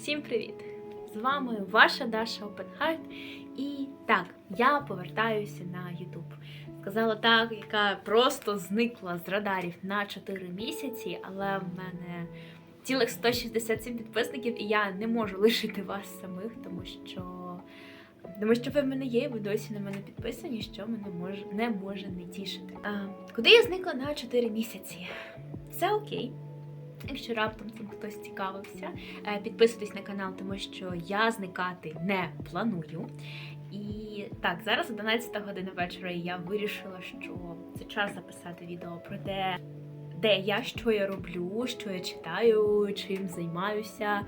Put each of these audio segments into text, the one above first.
Всім привіт! З вами ваша Даша Опенхарт. І так, я повертаюся на YouTube. Сказала так, яка просто зникла з радарів на 4 місяці, але в мене цілих 167 підписників, і я не можу лишити вас самих, тому що. Тому що ви в мене є, і ви досі на мене підписані, що мене може не може не тішити. А, куди я зникла на 4 місяці? Все окей. Якщо раптом цим хтось цікавився, е, підписуйтесь на канал, тому що я зникати не планую. І так, зараз 11 година вечора, і я вирішила, що це час записати відео про те, де я, що я роблю, що я читаю, чим займаюся,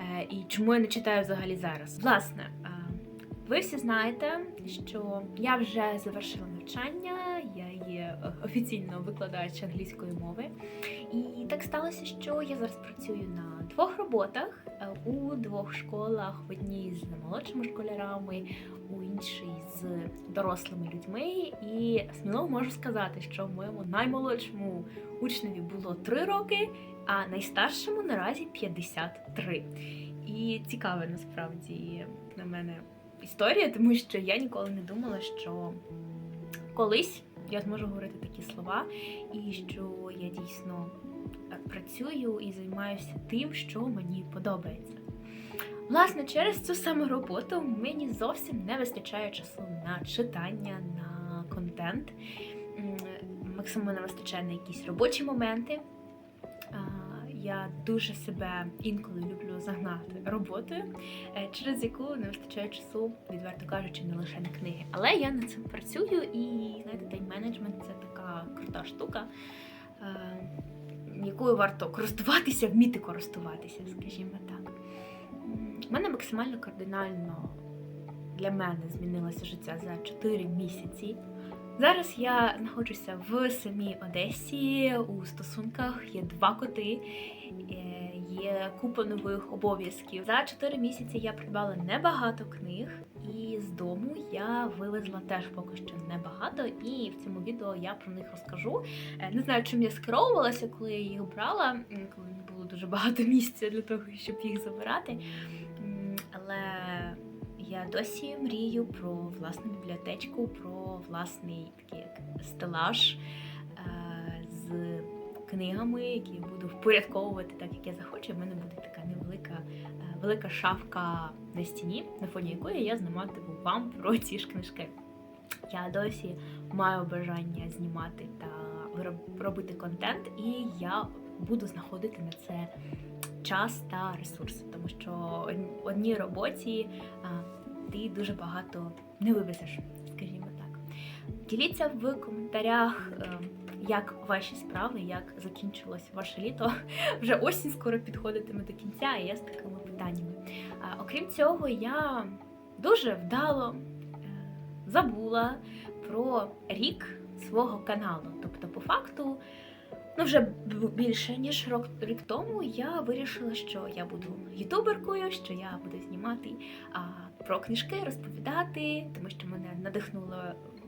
е, і чому я не читаю взагалі зараз. Власне, е, ви всі знаєте, що я вже завершила навчання, я офіційно викладач англійської мови. І так сталося, що я зараз працюю на двох роботах у двох школах: в одній з молодшими школярами, у іншій з дорослими людьми. І сміливо можу сказати, що моєму наймолодшому учневі було 3 роки, а найстаршому наразі 53. І цікаве насправді на мене історія, тому що я ніколи не думала, що колись я зможу говорити такі слова, і що я дійсно е, працюю і займаюся тим, що мені подобається. Власне, через цю саму роботу мені зовсім не вистачає часу на читання, на контент. Максимально не вистачає на якісь робочі моменти. Я дуже себе інколи люблю загнати роботою, е, через яку не вистачає часу, відверто кажучи, не лише на книги. Але я над цим працюю, і знаєте, тайм-менеджмент це така крута штука, е, якою варто користуватися, вміти користуватися, скажімо так. У мене максимально кардинально для мене змінилося життя за 4 місяці. Зараз я знаходжуся в самій Одесі у стосунках. Є два коти, е, є купа нових обов'язків. За 4 місяці я придбала небагато книг, і з дому я вивезла теж поки що небагато. І в цьому відео я про них розкажу. Е, Не знаю, чим я скеровувалася, коли я їх брала, коли не було дуже багато місця для того, щоб їх забирати. Але я досі мрію про власну бібліотечку, про власний такий як стелаж е, з книгами, які я буду впорядковувати так, як я захочу. У мене буде така невелика е, велика шафка на стіні, на фоні якої я зніматиму вам про ці ж книжки. Я досі маю бажання знімати та робити контент, і я буду знаходити на це час та ресурси, тому що одній роботі ти дуже багато не вивезеш, скажімо так. Діліться в коментарях, е, як ваші справи, як закінчилось ваше літо. Вже осінь скоро підходитиме до кінця, і я з такими питаннями. Окрім цього, я дуже вдало е, забула про рік свого каналу. Тобто, по факту, ну вже більше ніж рок, рік тому я вирішила, що я буду ютуберкою, що я буду знімати а, про книжки, розповідати, тому що мене надихнуло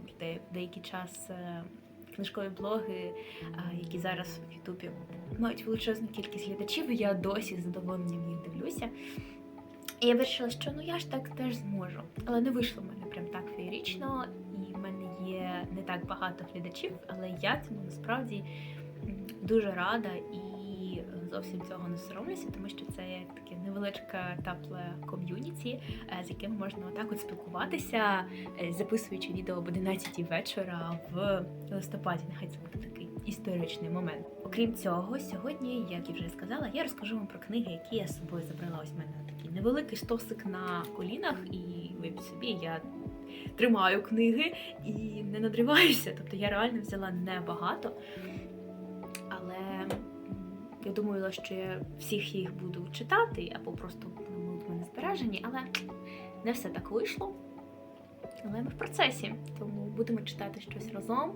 в де- деякий час. е, Книжкові блоги, а, які зараз в Ютубі мають величезну кількість глядачів, і я досі з задоволенням їх дивлюся. І я вирішила, що ну я ж так теж зможу. Але не вийшло в мене прям так феєрично, і в мене є не так багато глядачів, але я цьому насправді дуже рада і зовсім цього не соромлюся, тому що це таке невеличке тепле ком'юніті, е, з яким можна отак от спілкуватися, е, записуючи відео об 11 вечора в листопаді. Нехай це буде такий історичний момент. Окрім цього, сьогодні, як я вже сказала, я розкажу вам про книги, які я з собою забрала. Ось в мене такий невеликий стосик на колінах, і ви собі я тримаю книги і не надриваюся. Тобто я реально взяла небагато. Я думала, що я всіх їх буду читати або просто будуть мене збережені, але не все так вийшло. Але ми в процесі, тому будемо читати щось разом.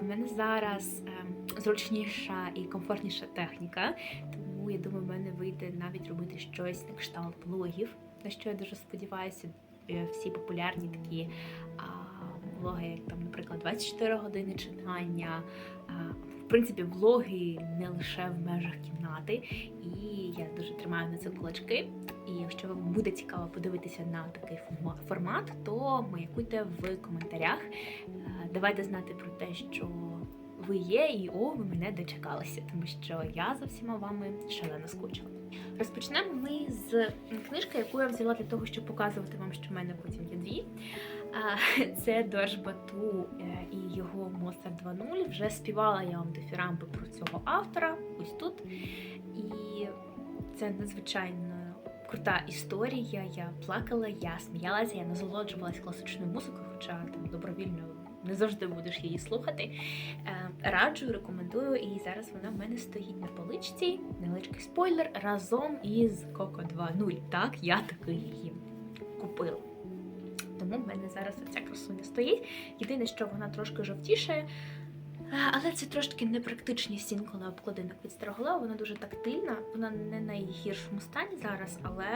В мене зараз ем, зручніша і комфортніша техніка, тому я думаю, в мене вийде навіть робити щось на кшталт блогів, на що я дуже сподіваюся. Е, Всі популярні такі блоги, як там, наприклад, 24 години читання, в принципі, влоги не лише в межах кімнати, і я дуже тримаю на це кулачки. І якщо вам буде цікаво подивитися на такий формат, то маякуйте в коментарях. Е, Давайте знати про те, що ви є, і о, ви мене дочекалися, тому що я за всіма вами шалено скучила. Розпочнемо ми з книжки, яку я взяла для того, щоб показувати вам, що в мене потім є дві. Це Дорж Бату е, і його Моцарт 2.0. Вже співала я вам дифірамби про цього автора, ось тут. І це надзвичайно крута історія. Я плакала, я сміялася, я насолоджувалась класичною музикою, хоча там добровільно не завжди будеш її слухати. Е, Раджу, рекомендую, і зараз вона в мене стоїть на поличці. Невеличкий спойлер разом із Коко 2.0. Так, я таки її купила. Тому в мене зараз оця красуня стоїть. Єдине, що вона трошки жовтішає. Але це трошки непрактичність на обкладинок від старогола. Вона дуже тактильна, вона не на найгіршому стані зараз, але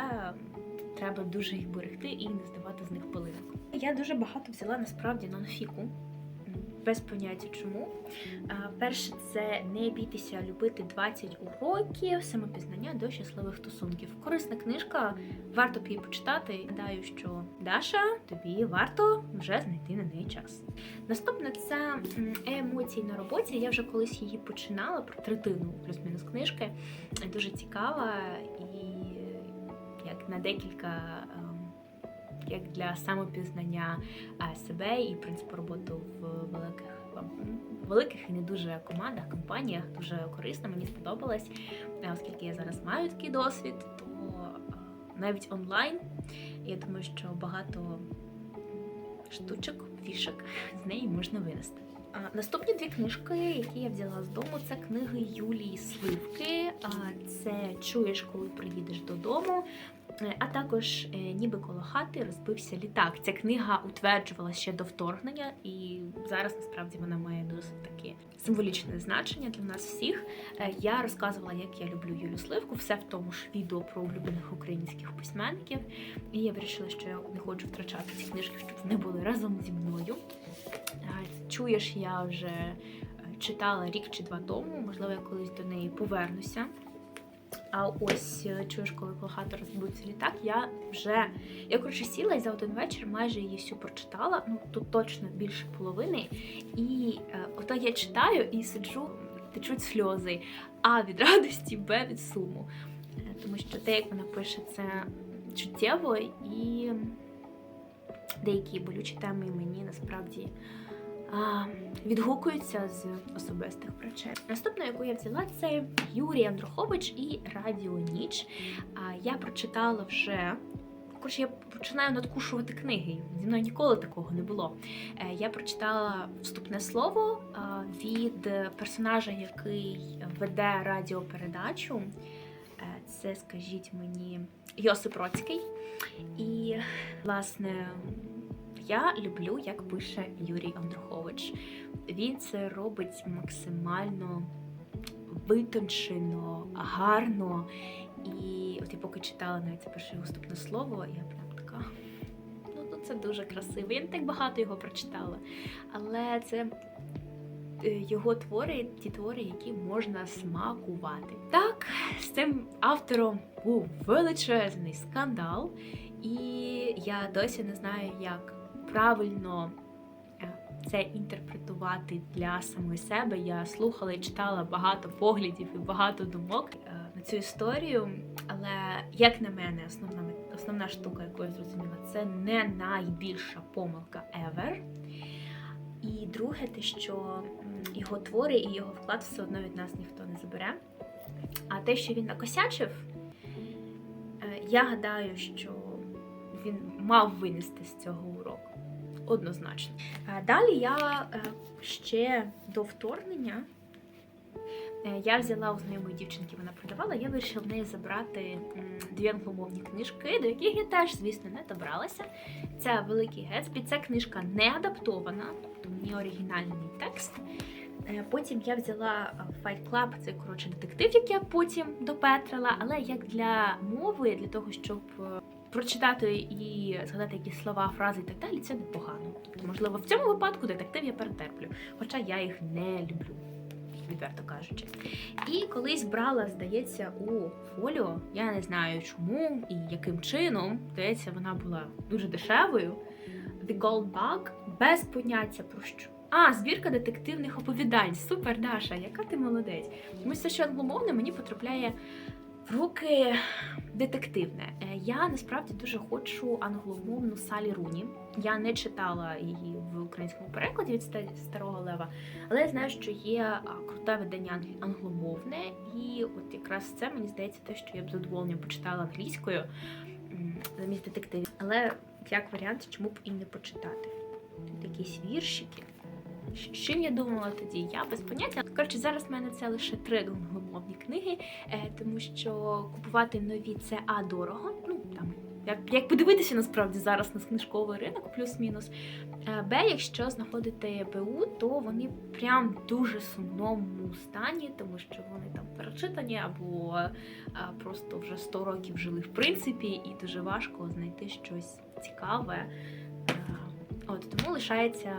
треба дуже їх берегти і не здавати з них пилинок. Я дуже багато взяла насправді нонфіку. Без поняття чому. Перше, це не бійтеся любити 20 уроків самопізнання до щасливих стосунків. Корисна книжка, варто б її почитати. Гадаю, що Даша, тобі варто вже знайти на неї час. Наступне це емоції на роботі. Я вже колись її починала про третину плюс-мінус книжки. Дуже цікава і як на декілька. Як для самопізнання себе і принципу роботи в великих великих і не дуже командах, компаніях дуже корисно. Мені сподобалось, оскільки я зараз маю такий досвід, то навіть онлайн я думаю, що багато штучок, фішок з неї можна винести. Наступні дві книжки, які я взяла з дому, це книги Юлії Сливки. Це Чуєш, коли приїдеш додому. Е, А також е, ніби коло хати розбився літак. Ця книга утверджувалася ще до вторгнення, і зараз насправді вона має досить таке символічне значення для нас всіх. Е, Я розказувала, як я люблю Юлю Сливку, все в тому ж відео про улюблених українських письменників. І я вирішила, що я не хочу втрачати ці книжки, щоб вони були разом зі мною. Чуєш, я вже читала рік чи два тому, можливо, я колись до неї повернуся. А ось е, чуєш, коли колохато розбудеться літак, я вже я коротше сіла і за один вечір майже її всю прочитала. Ну тут точно більше половини. І е, ото я читаю і сиджу, течуть сльози. А від радості, Б від суму. Е, Тому що те, як вона пише, це чуттєво і деякі болючі теми мені насправді відгукуються з особистих причин. Наступна, яку я взяла, це Юрій Андрухович і Радіо Ніч. Я прочитала вже. Коротше, я починаю надкушувати книги. Зі мною ніколи такого не було. Е, Я прочитала вступне слово від персонажа, який веде радіопередачу. Е, Це, скажіть мені, Йосип Роцький. І, власне, я люблю, як пише Юрій Андрухович. Він це робить максимально витончено, гарно. І от я поки читала навіть це перше вступне слово, я прям така. Ну, ну це дуже красиво. Я не так багато його прочитала. Але це е, його твори, ті твори, які можна смакувати. Так, з цим автором був величезний скандал, і я досі не знаю, як правильно е, це інтерпретувати для самої себе. Я слухала і читала багато поглядів і багато думок е, на цю історію. Але як на мене, основна основна штука, яку я зрозуміла, це не найбільша помилка ever. І друге, те, що його твори і його вклад все одно від нас ніхто не забере. А те, що він накосячив, е, я гадаю, що він мав винести з цього уроку. Однозначно. Далі я е, ще до вторгнення е, я взяла у знайомої дівчинки, вона продавала, я вирішила в неї забрати дві англомовні книжки, до яких я теж, звісно, не добралася. Це Великий Гетсбі. Ця книжка не адаптована, тобто мені оригінальний текст. Е, Потім я взяла Fight Club, це коротше детектив, який я потім допетрила, але як для мови, для того, щоб прочитати і згадати якісь слова, фрази і так далі, це непогано. Тобто, можливо, в цьому випадку детектив я перетерплю, хоча я їх не люблю. відверто кажучи. І колись брала, здається, у фоліо. Я не знаю чому і яким чином. Здається, вона була дуже дешевою. The Gold Bug без поняття про що. А, збірка детективних оповідань. Супер, Даша, яка ти молодець. Тому все, що англомовне, мені потрапляє в руки детективне. Е, Я насправді дуже хочу англомовну Салі Руні. Я не читала її в українському перекладі від ста- старого лева, але я знаю, що є круте видання англомовне, і от якраз це мені здається те, що я б задоволенням почитала англійською замість детективів. Але як варіант, чому б і не почитати? Тут якісь віршики. З чим я думала тоді? Я без поняття. Коротше, зараз в мене це лише три англомовні книги, е, тому що купувати нові це а дорого. Ну там як, як подивитися насправді зараз на книжковий ринок, плюс-мінус. Е, Б, якщо знаходите БУ, то вони прям дуже сумному стані, тому що вони там перечитані або е, просто вже 100 років жили в принципі, і дуже важко знайти щось цікаве. От тому лишається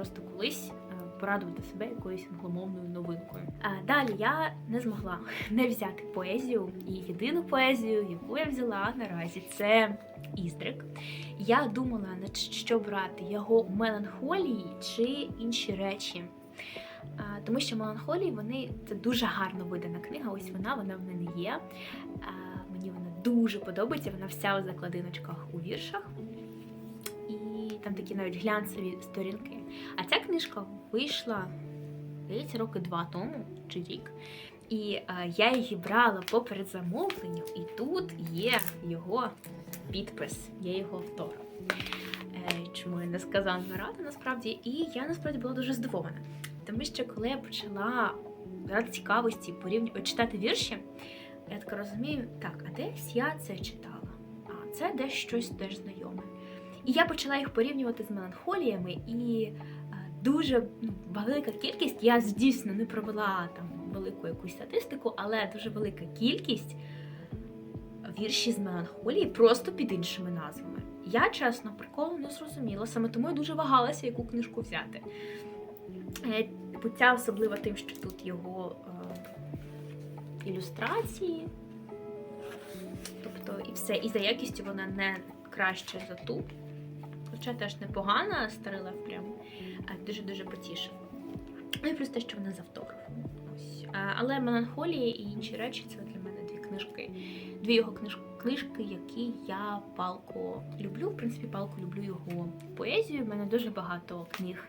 просто колись е, порадувати себе якоюсь англомовною новинкою. А далі я не змогла не взяти поезію, і єдину поезію, яку я взяла наразі, це Іздрик. Я думала, на що брати його меланхолії чи інші речі. А, Тому що меланхолії вони це дуже гарно видана книга. Ось вона, вона в мене є. А, Мені вона дуже подобається. Вона вся у закладиночках у віршах. Там такі навіть глянцеві сторінки. А ця книжка вийшла, здається, роки два тому чи рік. І е, я її брала по передзамовленню, і тут є його підпис, є його автор. Е, чому я не сказала рада насправді, і я насправді була дуже здивована. Тому що коли я почала ради цікавості порівнювати читати вірші, я так розумію, так, а десь я це читала, а це десь щось теж знайоме. І я почала їх порівнювати з меланхоліями, і е, дуже ну, велика кількість, я дійсно не провела там велику якусь статистику, але дуже велика кількість вірші з меланхолії просто під іншими назвами. Я чесно приколу не зрозуміла, саме тому я дуже вагалася, яку книжку взяти. Е, ця особлива тим, що тут його е, ілюстрації. Тобто, і все, і за якістю вона не краще за ту. Хоча теж непогана, старила прям дуже-дуже потішив. Ну і плюс те, що вона з автографом. Ось. Але меланхолія і інші речі це для мене дві книжки. Дві його книж... книжки, які я палко люблю. В принципі, палко люблю його поезію. У мене дуже багато книг.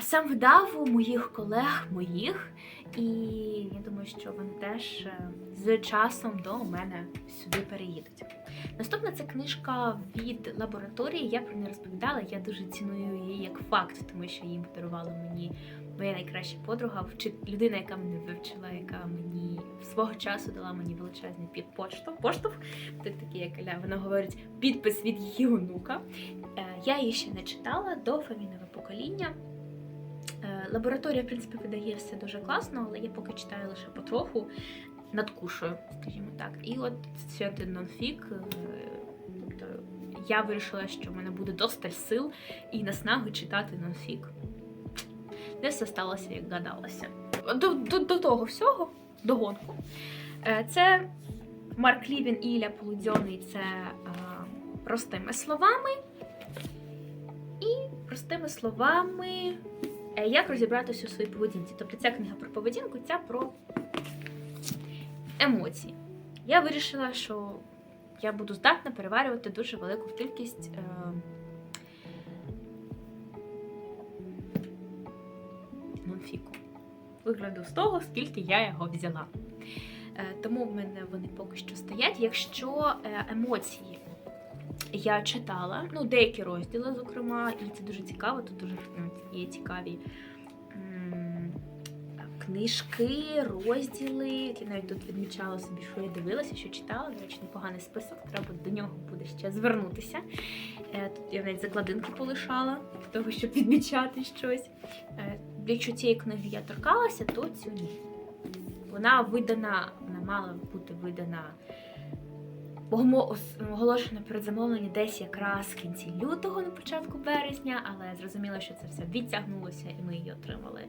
Сам видав у моїх колег моїх, і я думаю, що вони теж е, з часом до мене сюди переїдуть. Наступна це книжка від лабораторії. Я про неї розповідала. Я дуже ціную її як факт, тому що її подарувала мені моя найкраща подруга, людина, яка мене вивчила, яка мені свого часу дала мені величезний під поштовх. Так такий, як Ля, вона говорить, підпис від її онука. Е, Я її ще не читала до фемінове покоління. Е, Лабораторія, в принципі, видає все дуже класно, але я поки читаю лише потроху надкушую, скажімо так. І от це нонфік. е, Тобто я вирішила, що в мене буде досталь сил і наснаги читати нонфік. Не все сталося, як гадалося. До, до, до того всього, до гонку. Е, Це Марк Лівін і Ілля Полудьоний це е, простими словами. І простими словами, як розібратися у своїй поведінці. Тобто ця книга про поведінку, ця про емоції. Я вирішила, що я буду здатна переварювати дуже велику кількість. Е, нонфіку. Вигляду з того, скільки я його взяла. Е, тому в мене вони поки що стоять. Якщо е, емоції я читала, ну, деякі розділи, зокрема, і це дуже цікаво, тут дуже є цікаві книжки, розділи. Я навіть тут відмічала собі, що я дивилася, що читала. До речі, непоганий список, треба до нього буде ще звернутися. Е, Тут я навіть закладинки полишала для того, щоб відмічати щось. Е, Якщо цієї книги я торкалася, то цю ні. Вона видана, вона мала бути видана омо- ос- оголошено передзамовлення десь якраз в кінці лютого, на початку березня, але зрозуміло, що це все відтягнулося, і ми її отримали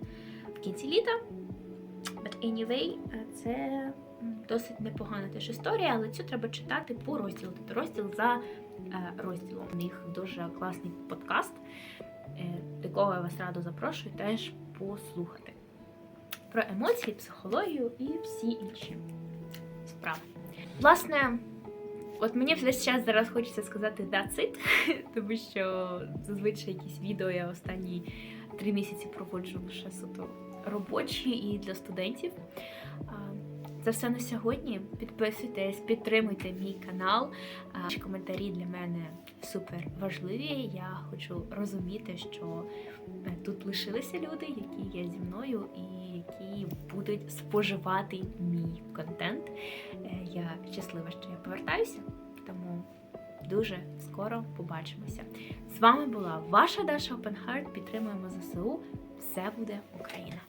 в кінці літа. Anyway, е, це досить непогана теж історія, але цю треба читати по розділу. Тобто розділ за е, розділом. У них дуже класний подкаст, е, до якого я вас радо запрошую теж послухати. Про емоції, психологію і всі інші справи. Власне, от мені вже час зараз хочеться сказати that's it, тому що зазвичай якісь відео я останні три місяці проводжу лише суто робочі і для студентів. Це все на сьогодні. Підписуйтесь, підтримуйте мій канал. Ваші коментарі для мене супер важливі. Я хочу розуміти, що е, тут лишилися люди, які є зі мною і які будуть споживати мій контент. Е, Я щаслива, що я повертаюся, тому дуже скоро побачимося. З вами була ваша Даша Опенхарт. Підтримуємо ЗСУ. Все буде Україна!